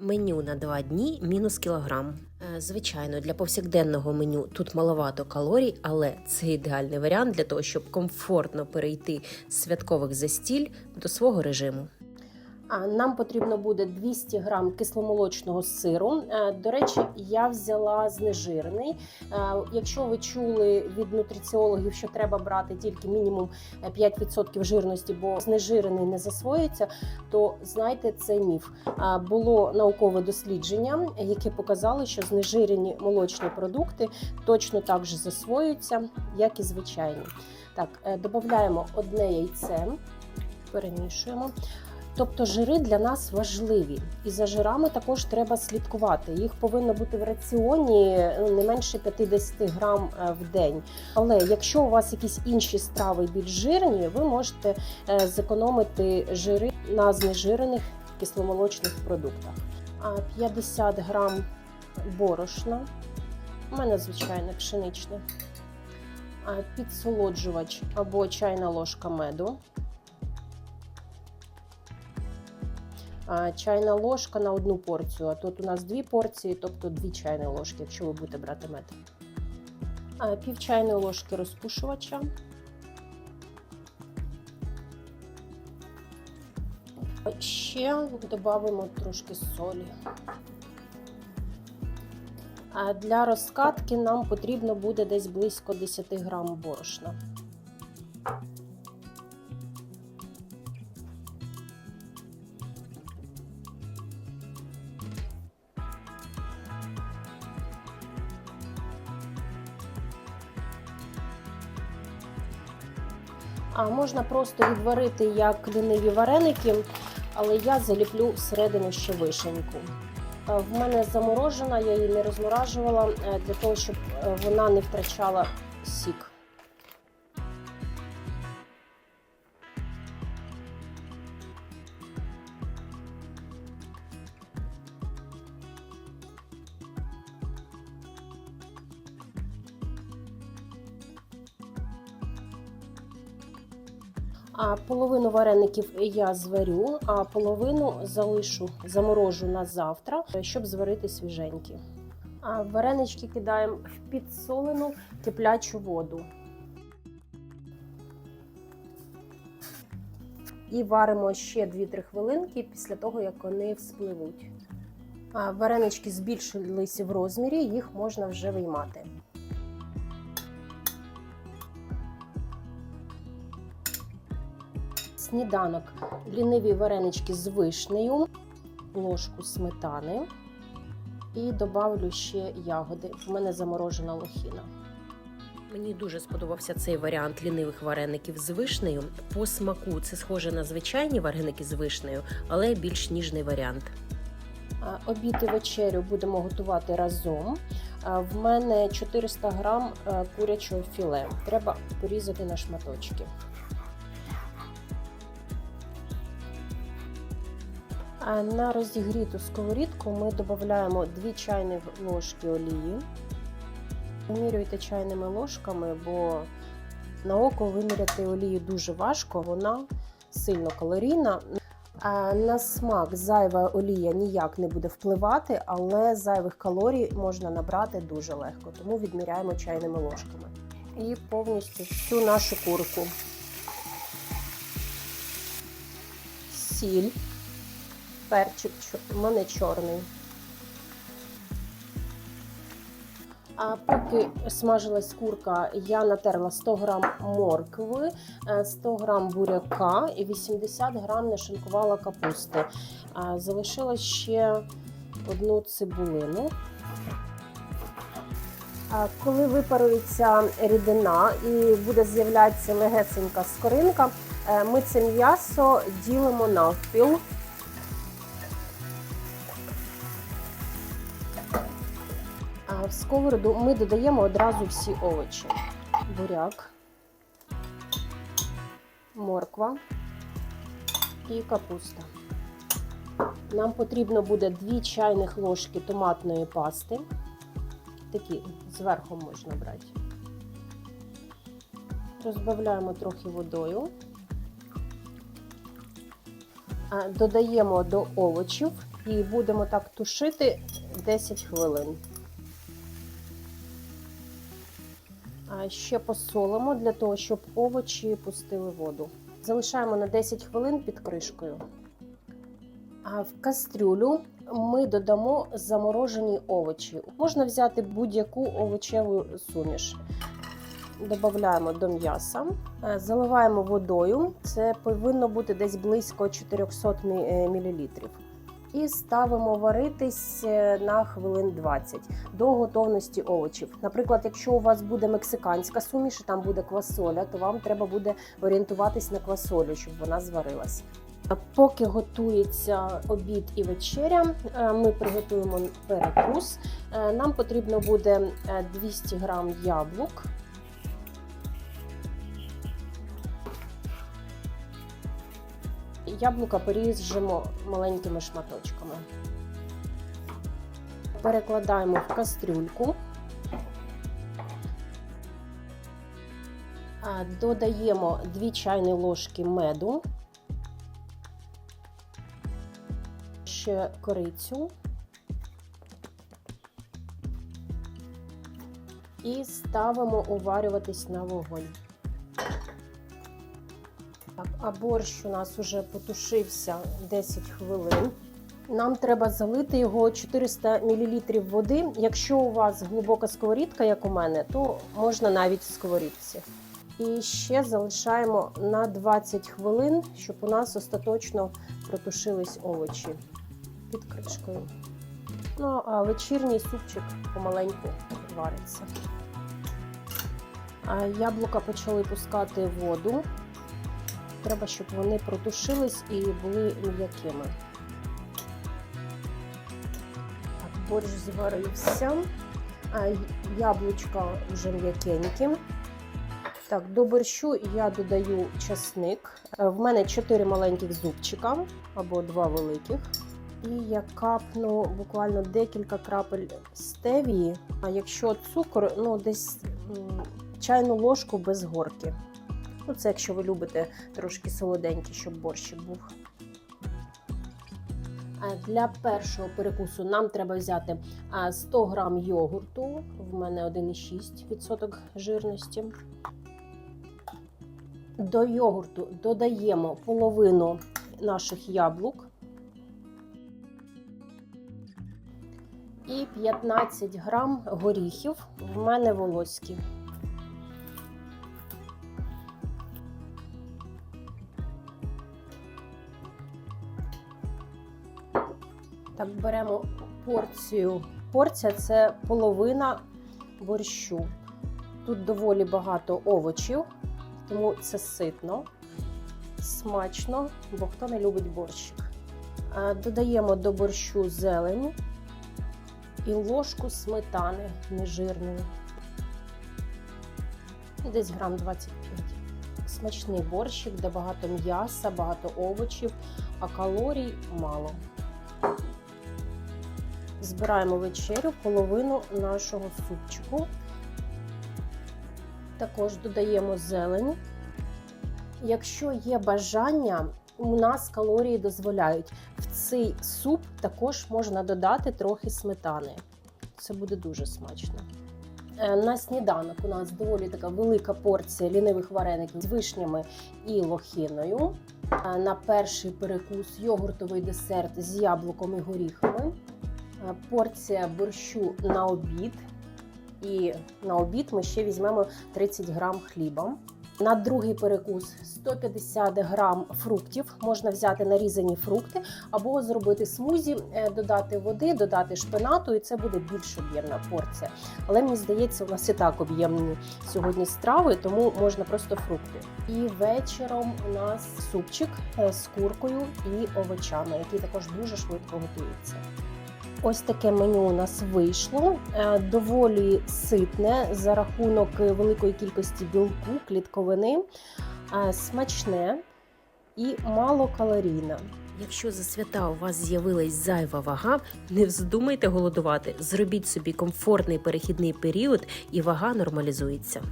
Меню на два дні мінус кілограм. Е, Звичайно, для повсякденного меню тут маловато калорій, але це ідеальний варіант для того, щоб комфортно перейти з святкових застіль до свого режиму. Нам потрібно буде 200 грам кисломолочного сиру. Е, До речі, я взяла знежирений. Е, Якщо ви чули від нутриціологів, що треба брати тільки мінімум е, 5% жирності, бо знежирений не засвоюється, то знайте це міф. Е, Було наукове дослідження, яке показало, що знежирені молочні продукти точно так же засвоюються, як і звичайні. Так, е, додаємо одне яйце, перемішуємо. Тобто жири для нас важливі, і за жирами також треба слідкувати. Їх повинно бути в раціоні ну, не менше 50 грам е, в день. Але якщо у вас якісь інші страви більш жирні, ви можете е, зекономити жири на знежирених кисломолочних продуктах. 50 грам борошна, у мене звичайне пшеничне, підсолоджувач або чайна ложка меду. Чайна ложка на одну порцію. А тут у нас дві порції, тобто дві чайні ложки, якщо ви будете брати мед. Пів чайної ложки розпушувача. Ще додамо трошки солі. Для розкатки нам потрібно буде десь близько 10 грам борошна. А можна просто відварити як ліниві вареники, але я заліплю всередину ще вишеньку. Е, В мене заморожена, я її не розморажувала е, для того, щоб е, вона не втрачала сік. Половину вареників я зварю, а половину залишу, заморожу на завтра, щоб зварити свіженькі. А варенички кидаємо в підсолену киплячу воду. І варимо ще 2-3 хвилинки після того, як вони вспливуть. А варенички збільшилися в розмірі, їх можна вже виймати. Сніданок ліниві варенички з вишнею, ложку сметани і добавлю ще ягоди. У мене заморожена лохіна. Мені дуже сподобався цей варіант лінивих вареників з вишнею. По смаку це схоже на звичайні вареники з вишнею, але більш ніжний варіант. Обід і вечерю будемо готувати разом. В мене 400 грам курячого філе. Треба порізати на шматочки. На розігріту сковорідку ми додаємо 2 чайні ложки олії. Вимірюйте чайними ложками, бо на око виміряти олію дуже важко, вона сильно калорійна. На смак зайва олія ніяк не буде впливати, але зайвих калорій можна набрати дуже легко, тому відміряємо чайними ложками. І повністю всю нашу курку. Сіль, перчик у мене чорний. А поки смажилась курка, я натерла 100 грам моркви, е, 100 грам буряка і 80 грам нашинкувала капусти. Залишила ще одну цибулину. Коли випарується рідина і буде з'являтися легесенька скоринка, е, ми це м'ясо ділимо навпіл. В сковороду ми додаємо одразу всі овочі: буряк, морква і капуста. Нам потрібно буде 2 чайних ложки томатної пасти. Такі зверху можна брати. Розбавляємо трохи водою. Додаємо до овочів І будемо так тушити 10 хвилин. Ще посолимо для того, щоб овочі пустили воду. Залишаємо на 10 хвилин під кришкою. А в кастрюлю ми додамо заморожені овочі. Можна взяти будь-яку овочеву суміш. Додаємо до м'яса, Е, заливаємо водою. Це повинно бути десь близько 400 мл. І ставимо варитись е, на хвилин 20 до готовності овочів. Наприклад, якщо у вас буде мексиканська суміш, і там буде квасоля, то вам треба буде орієнтуватись на квасолю, щоб вона зварилась. Поки готується обід і вечеря, е, ми приготуємо перекус. Е, Нам потрібно буде е, 200 грам яблук. Яблука поріжемо маленькими шматочками. Перекладаємо в кастрюльку. Додаємо 2 чайні ложки меду, ще корицю і ставимо уварюватись на вогонь. А борщ у нас вже потушився 10 хвилин. Нам треба залити його 400 мл води. Якщо у вас глибока сковорідка, як у мене, то можна навіть в сковорідці. І ще залишаємо на 20 хвилин, щоб у нас остаточно протушились овочі під кришкою. Ну, а вечірній супчик помаленьку вариться. Яблука почали пускати воду. Треба, щоб вони протушились і були м'якими. Борщ зварився. Яблучка вже м'якенькі. Так, до борщу я додаю часник. Е, В мене 4 маленьких зубчика або 2 великих. І я капну буквально декілька крапель стевії. А якщо цукор, ну десь чайну ложку без горки. Ну, це якщо ви любите трошки солоденький, щоб борщик був. Для першого перекусу нам треба взяти 100 грам йогурту. В мене 1,6% жирності. До йогурту додаємо половину наших яблук і 15 грам горіхів. В мене волоські. Так, беремо порцію. Порція це половина борщу. Тут доволі багато овочів, тому це ситно, смачно, бо хто не любить борщик. Додаємо до борщу зелень і ложку сметани нежирної. Десь грам 25. Смачний борщик, де багато м'яса, багато овочів, а калорій мало. Збираємо вечерю половину нашого супчику. Також додаємо зелень. Якщо є бажання, у нас калорії дозволяють. В цей суп також можна додати трохи сметани. Це буде дуже смачно. Е, На сніданок у нас доволі така велика порція лінивих вареників з вишнями і лохиною. Е, На перший перекус йогуртовий десерт з яблуком і горіхами. Е, Порція борщу на обід. І на обід ми ще візьмемо 30 грам хліба. На другий перекус 150 грам фруктів. Можна взяти нарізані фрукти або зробити смузі, е, додати води, додати шпинату, і це буде більш об'ємна порція. Але мені здається, у нас і так об'ємні сьогодні страви, тому можна просто фрукти. І вечором у нас супчик е, з куркою і овочами, який також дуже швидко готується. Ось таке меню у нас вийшло. Е, Доволі ситне за рахунок великої кількості білку, клітковини, е, смачне і малокалорійне. Якщо за свята у вас з'явилась зайва вага, не вздумайте голодувати. Зробіть собі комфортний перехідний період, і вага нормалізується.